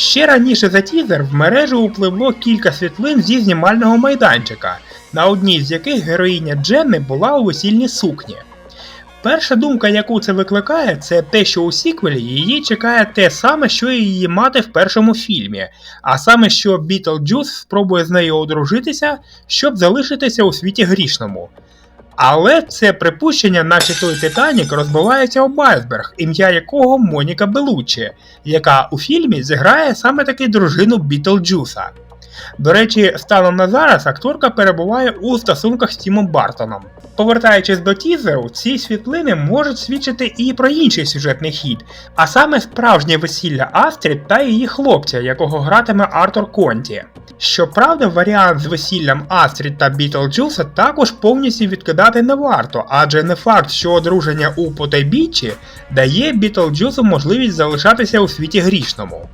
Ще раніше за тізер в мережу upливло кілька світлин зі знімального майданчика, на одній з яких героїня Дженни була у весільній сукні. Перша думка, яку це викликає, це те, що у сіквелі її чекає те саме, що і її мати в першому фільмі, а саме, що Бітлджус спробує з нею одружитися, щоб залишитися у світі грішному. Але це припущення, наче той Титанік, розбивається об айсберг, ім'я якого Моніка Белуччі, яка у фільмі зіграє саме таки дружину Бітлджуса. До речі, станом на зараз акторка перебуває у стосунках з Тімом Бартоном. Повертаючись до тізеру, ці світлини можуть свідчити і про інший сюжетний хід, а саме справжнє весілля Астрід та її хлопця, якого гратиме Артур Конті. Щоправда, варіант з весіллям Астрід та Бітлджуса також повністю відкидати не варто, адже не факт, що одруження у потайбіччі дає Бітлджусу можливість залишатися у світі грішному.